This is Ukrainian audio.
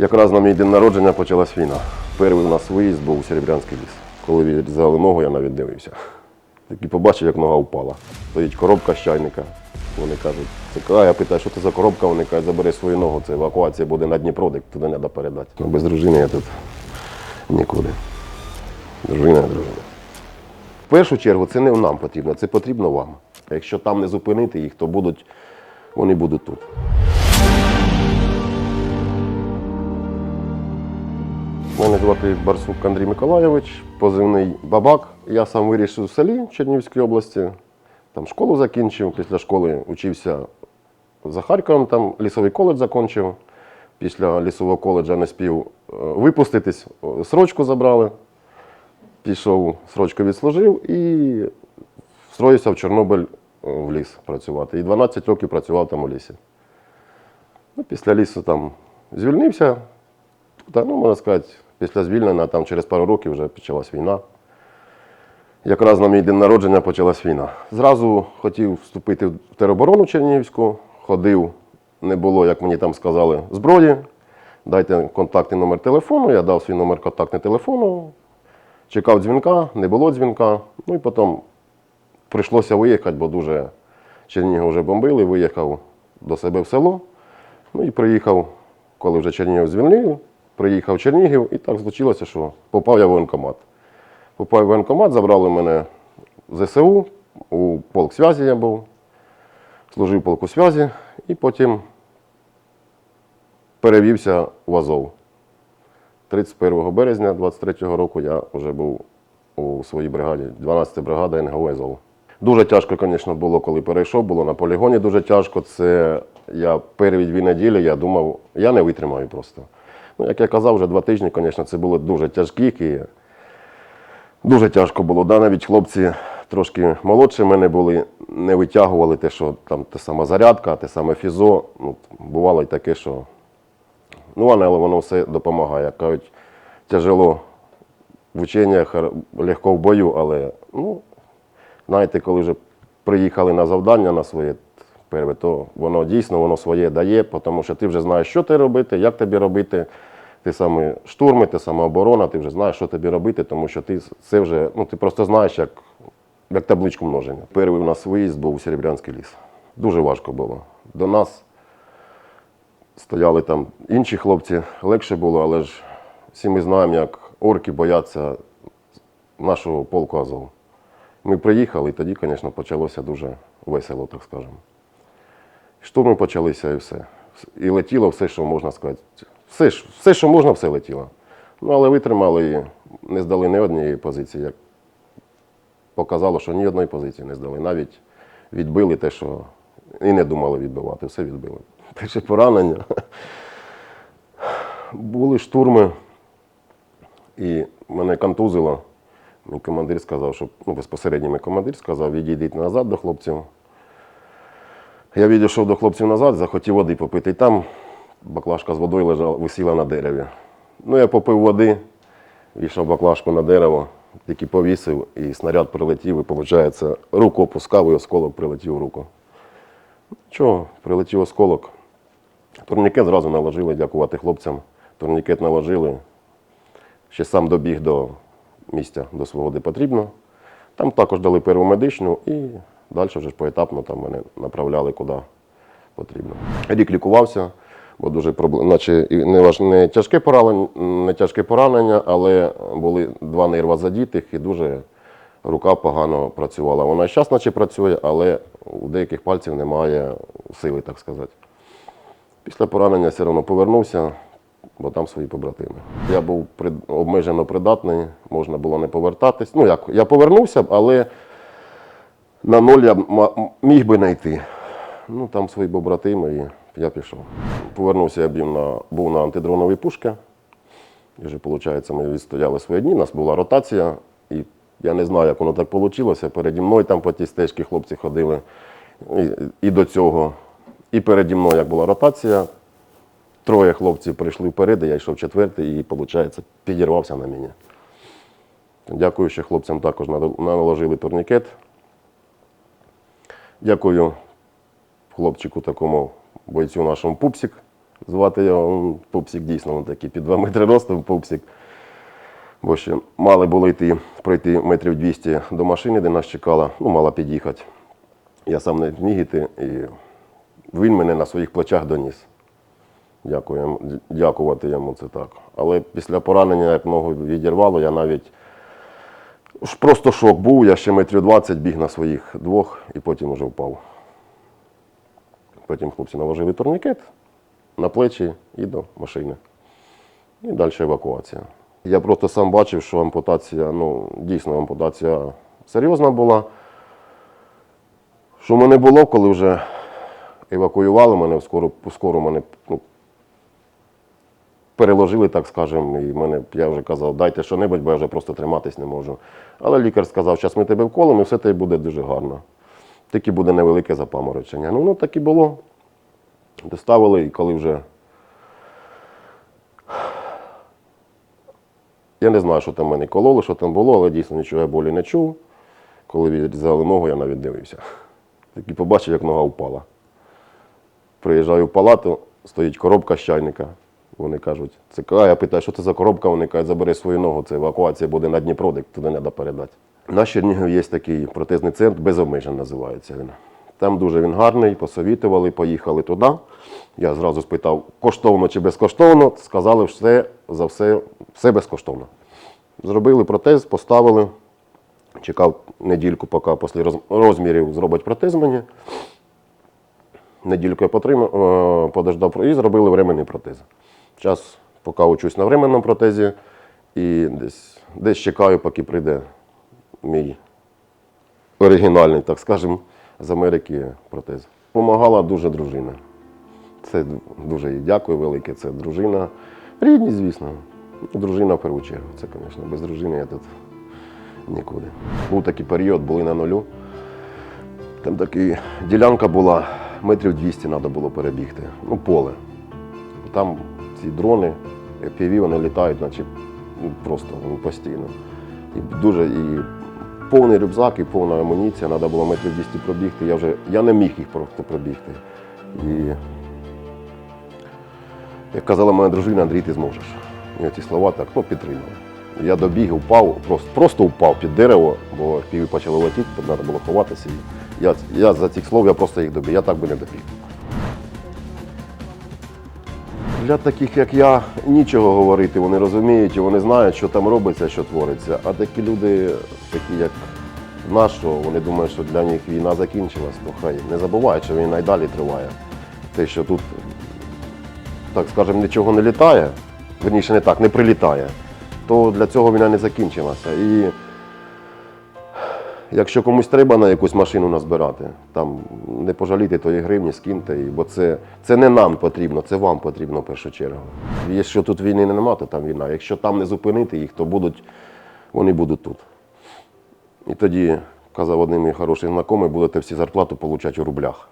Якраз на мій день народження почалась війна. Перший у нас виїзд був у Серебрянський ліс. Коли відрізали ногу, я навіть дивився. Так і побачив, як нога впала. Стоїть коробка з чайника. Вони кажуть, це а я питаю, що це за коробка? Вони кажуть, забери свою ногу, це евакуація буде на Дніпро, так туди треба передати. Ну, без дружини я тут нікуди. Дружина, дружина. В першу чергу це не нам потрібно, це потрібно вам. А якщо там не зупинити їх, то будуть, вони будуть тут. Мене звати Барсук Андрій Миколайович, позивний Бабак. Я сам вирішив у селі Чернігівської області. Там школу закінчив. Після школи учився за Харковом, там лісовий коледж закінчив. Після лісового коледжа не спів е, випуститись, срочку забрали. Пішов, срочку відслужив і встроївся в Чорнобиль е, в ліс працювати. І 12 років працював там у лісі. Ну, після лісу там звільнився, та, ну, можна сказати, після звільнення, там через пару років вже почалась війна. Якраз на мій день народження почалась війна. Зразу хотів вступити в тероборону Чернігівську, ходив, не було, як мені там сказали, зброї. Дайте контактний номер телефону, я дав свій номер контактного телефону, чекав дзвінка, не було дзвінка. Ну і потім прийшлося виїхати, бо дуже Чернігів вже бомбили, виїхав до себе в село. Ну і приїхав, коли вже Чернігів звільнили, приїхав в Чернігів, і так случилося, що попав я в воєнкомат. Попав в воєнкомат, забрали мене в ЗСУ, у полк зв'язі я був, служив полку зв'язі, і потім перевівся в Азов. 31 березня 23-го року я вже був у своїй бригаді, 12 бригада НГУ Азов. Дуже тяжко, звісно, було, коли перейшов, було на полігоні дуже тяжко. Це я перві дві неділі я думав, я не витримаю просто. Ну, як я казав, вже два тижні, звісно, це було дуже тяжкі. І дуже тяжко було. Да? Навіть хлопці трошки молодші мене були, не витягували те, що там те сама зарядка, те саме фізо. Ну, бувало й таке, що ну, але воно все допомагає. Кажуть, тяжело в ученнях, легко в бою, але ну, знаєте, коли вже приїхали на завдання на своє перше, то воно дійсно воно своє дає, тому що ти вже знаєш, що ти робити, як тобі робити. Ти саме штурми, ти саме оборона, ти вже знаєш, що тобі робити, тому що ти це вже, ну ти просто знаєш, як, як табличку множення. Перший у нас виїзд був у Серебрянський ліс. Дуже важко було. До нас стояли там інші хлопці, легше було, але ж всі ми знаємо, як орки бояться нашого полку Азов. Ми приїхали, і тоді, звісно, почалося дуже весело, так скажемо. Штурми почалися і все. І летіло все, що можна сказати. Все, все, що можна, все летіло. Ну, але витримали і не здали ні однієї позиції. Як показало, що ні одної позиції не здали. Навіть відбили те, що і не думали відбивати, все відбили. Перше поранення. Були штурми, і мене контузило. Мій командир сказав, що ну, безпосередньо мій командир сказав, відійдіть назад до хлопців. Я відійшов до хлопців назад, захотів води попити. І там баклажка з водою лежала, висіла на дереві. Ну, я попив води, війшов баклажку на дерево, тільки повісив, і снаряд прилетів, і виходить, руку опускав, і осколок прилетів в руку. Чого, прилетів осколок. Турнікет зразу наложили, дякувати хлопцям. Турнікет наложили. Ще сам добіг до місця, до свого, де потрібно. Там також дали перву медичну і далі вже поетапно там мене направляли куди потрібно. Рік лікувався, бо дуже проблем, наче не, важ- не, тяжке поранення, не тяжке поранення, але були два нерва задітих і дуже рука погано працювала. Вона зараз наче працює, але у деяких пальців немає сили, так сказати. Після поранення все одно повернувся, бо там свої побратими. Я був обмежено придатний, можна було не повертатись. Ну як, я повернувся але на ноль я міг би знайти. Ну там свої побратими, і я пішов. Повернувся я на, був на антидроновій пушці. І вже, виходить, ми відстояли свої дні, у нас була ротація, і я не знаю, як воно так вийшло. Переді мною там по тій стежці хлопці ходили і, і до цього. І переді мною, як була ротація, троє хлопців прийшли вперед, я йшов четвертий і, виходить, підірвався на мені. Дякую, що хлопцям також наложили турнікет. Дякую хлопчику такому бойцю нашому пупсик. Звати його Пупсик, дійсно, він такий під 2 метри ростом Пупсик. Бо ще мали було йти, пройти метрів 200 до машини, де нас чекала, ну, мала під'їхати. Я сам не міг іти, і він мене на своїх плечах доніс. Дякую, дякувати йому це так. Але після поранення, як ногу відірвало, я навіть просто шок був, я ще метрів 20 біг на своїх двох і потім вже впав. Потім хлопці наложили турнікет на плечі і до машини. І далі евакуація. Я просто сам бачив, що ампутація, ну, дійсно ампутація серйозна була. Що мене було, коли вже евакуювали мене, в скору мене ну, переложили, так скажемо, і мене, я вже казав, дайте що-небудь, бо я вже просто триматись не можу. Але лікар сказав, зараз ми тебе вколимо і все тебе буде дуже гарно. Тільки буде невелике запаморочення. Ну, ну так і було. Доставили, і коли вже. Я не знаю, що там мене кололи, що там було, але дійсно нічого я болі не чув. Коли відрізали ногу, я навіть дивився. Так і побачив, як нога впала. Приїжджаю в палату, стоїть коробка з чайника. Вони кажуть, а я питаю, що це за коробка? Вони кажуть, забери свою ногу, це евакуація буде на Дніпро, туди треба передати. На Чернігові є такий протезний центр, без обмежень називається він. Там дуже він гарний, посовітували, поїхали туди. Я зразу спитав, коштовно чи безкоштовно. Сказали, що все за все, все безкоштовно. Зробили протез, поставили. Чекав недільку, поки після розмірів зроблять протез мені. Недільку я потримав, е, подождав і зробили временний протез. Зараз поки учусь на временному протезі і десь, десь чекаю, поки прийде мій оригінальний, так скажемо, з Америки протез. Помагала дуже дружина. Це дуже їй дякую велике. Це дружина. Рідні, звісно. Дружина в першу чергу. Це, звісно, без дружини я тут нікуди. Був такий період, були на нулю. Там така ділянка була, метрів 200 треба було перебігти. Ну, поле. Там ці дрони, FPV, вони літають, наче ну, просто ну, постійно. І дуже і повний рюкзак, і повна амуніція, треба було метрів 200 пробігти. Я вже я не міг їх просто пробігти. І як казала моя дружина, Андрій, ти зможеш. І ці слова так ну, підтримали. Я добіг, впав, просто, просто впав під дерево, бо піви почали летіти, треба було ховатися. І я, я за цих слов я просто їх добіг. Я так би не добіг. Для таких, як я, нічого говорити, вони розуміють, і вони знають, що там робиться, що твориться. А такі люди, такі як наш, що вони думають, що для них війна закінчилась, то хай не забувають, що війна й далі триває. Те, що тут, так скажемо, нічого не літає, верніше не так, не прилітає, то для цього війна не закінчилася. І Якщо комусь треба на якусь машину назбирати, там не пожалійте тої гривні, скиньте її, бо це, це не нам потрібно, це вам потрібно в першу чергу. Якщо тут війни нема, то там війна. Якщо там не зупинити їх, то будуть, вони будуть тут. І тоді, казав один мій хороший знайомий, будете всі зарплату отримати у рублях.